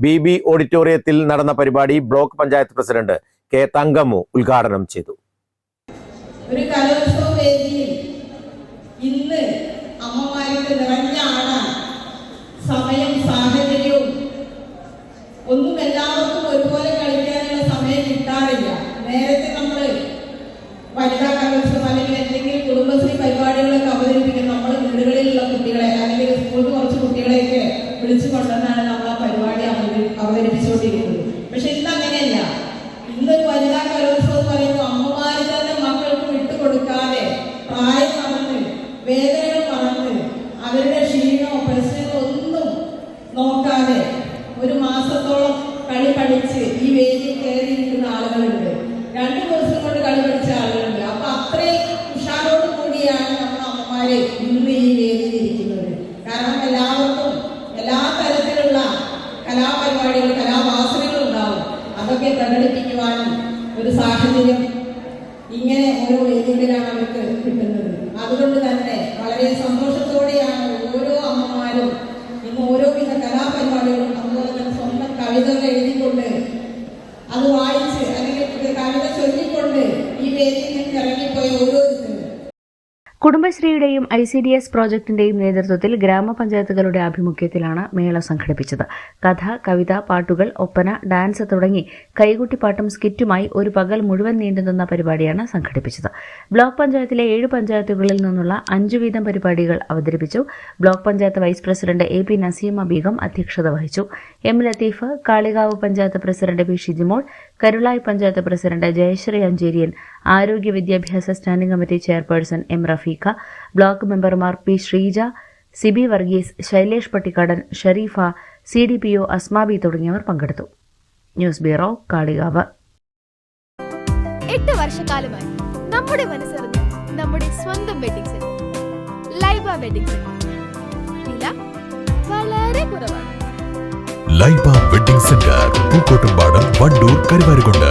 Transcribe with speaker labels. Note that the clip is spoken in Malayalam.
Speaker 1: ബി ബി ഓഡിറ്റോറിയത്തിൽ നടന്ന പരിപാടി block panchayat president K Thankammu ഉദ്ഘാടനം ചെയ്തു.
Speaker 2: ഒരു കലോത്സവ വേദിയിൽ ഇന്ന് അമ്മമാർക്ക് നിറഞ്ഞാടാൻ സമയം സാഹചര്യവും ഒന്നും എല്ലാവർക്കും ഒരുപോലെ കളിക്കാനുള്ള സമയം കിട്ടാറില്ല. നേരത്തെ നമ്മൾ വനിതാ കലോത്സവം അല്ലെങ്കിൽ എന്തെങ്കിലും കുടുംബശ്രീ പരിപാടികളൊക്കെ അവതരിപ്പിക്കും നമ്മൾ വീടുകളിലുള്ള കുട്ടികളെ അല്ലെങ്കിൽ സ്കൂളിൽ കുറച്ച് കുട്ടികളെയൊക്കെ വിളിച്ചു കൊണ്ടുവന്നാണ് നമ്മൾ ആ പരിപാടി അവതരിപ്പിച്ചുകൊണ്ടിരിക്കുന്നത് പക്ഷെ ഇന്ന് അങ്ങനെയല്ല ഇന്നൊരു വനിതാ കലോത്സവം എന്ന് പറയുമ്പോൾ അമ്മമാര് തന്നെ മക്കൾക്ക് വിട്ടുകൊടുക്കാതെ പ്രായം മറന്ന് വേദനകൾ മറന്ന് അവരുടെ ക്ഷീണമോ പ്രശ്നങ്ങളോ ഒന്നും നോക്കാതെ ഒരു മാസത്തോളം കളി പഠിച്ച് ഈ വേദിയിൽ കയറിയിരിക്കുന്ന ആളുകളുണ്ട്. രണ്ടു ദിവസം കൊണ്ട് കളി പഠിച്ച ആളുകളുണ്ട് അപ്പൊ അത്രയും ഉഷാറോട് കൂടിയാണ് നമ്മുടെ അമ്മമാര് ഇന്ന് ഈ വേദിയിൽ ഇരിക്കുന്നത് കാരണം എല്ലാവർക്കും എല്ലാ തരത്തിലുള്ള കലാപരിപാടികൾ കലാവാസനകൾ ഉണ്ടാവും അതൊക്കെ പ്രകടിപ്പിക്കുവാനും ഒരു സാഹചര്യം ഇങ്ങനെ ഓരോ വേദികളിലാണ് അവർക്ക് കിട്ടുന്നത്. അതുകൊണ്ട് തന്നെ വളരെ സന്തോഷത്തോടെയാണ് ഓരോ അമ്മമാരും ഇന്ന് ഓരോവിധ കലാപരിപാടികളും അതുപോലെ തന്നെ സ്വന്തം കവിതകൾ എഴുതിക്കൊണ്ട് അത് വായിച്ച് അല്ലെങ്കിൽ കവിത ചൊല്ലിക്കൊണ്ട് ഈ വേദിയിൽ നിന്ന് ഇറങ്ങിപ്പോയ ഓരോരുത്തരും
Speaker 3: കുടുംബശ്രീയുടെയും ഐ സി ഡി എസ് പ്രോജക്ടിന്റെയും നേതൃത്വത്തിൽ ഗ്രാമപഞ്ചായത്തുകളുടെ ആഭിമുഖ്യത്തിലാണ് മേള സംഘടിപ്പിച്ചത്. കഥ കവിത പാട്ടുകൾ ഒപ്പന ഡാൻസ് തുടങ്ങി കൈകുട്ടിപ്പാട്ടും സ്കിറ്റുമായി ഒരു പകൽ മുഴുവൻ നീണ്ടുനിന്ന പരിപാടിയാണ് സംഘടിപ്പിച്ചത്. ബ്ലോക്ക് പഞ്ചായത്തിലെ ഏഴ് പഞ്ചായത്തുകളിൽ നിന്നുള്ള അഞ്ചു വീതം പരിപാടികൾ അവതരിപ്പിച്ചു. Block panchayat vice president A P Naseema Beegum അധ്യക്ഷത വഹിച്ചു. M Latheef Kalikavu panchayat president P Shijimol Karulai panchayat president Jayasree Ancheriyan ആരോഗ്യ വിദ്യാഭ്യാസ standing committee chairperson M Rafeeqa block മെമ്പർമാർ P Sreeja Sibi Varghese Shailesh Pattikkadan Shareefa C D P O Asmabi തുടങ്ങിയവർ പങ്കെടുത്തു. News bureau Kalikavu.
Speaker 4: എട്ട് വർഷക്കാലമായി നമ്മുടെ മനസ്സറിഞ്ഞ് നമ്മുടെ സ്വന്തം wedding centre Laiba wedding centre വില വളരെ കുറവാണ്.
Speaker 5: Laiba wedding centre Pookkottumpadam Wandoor Karuvarakundu.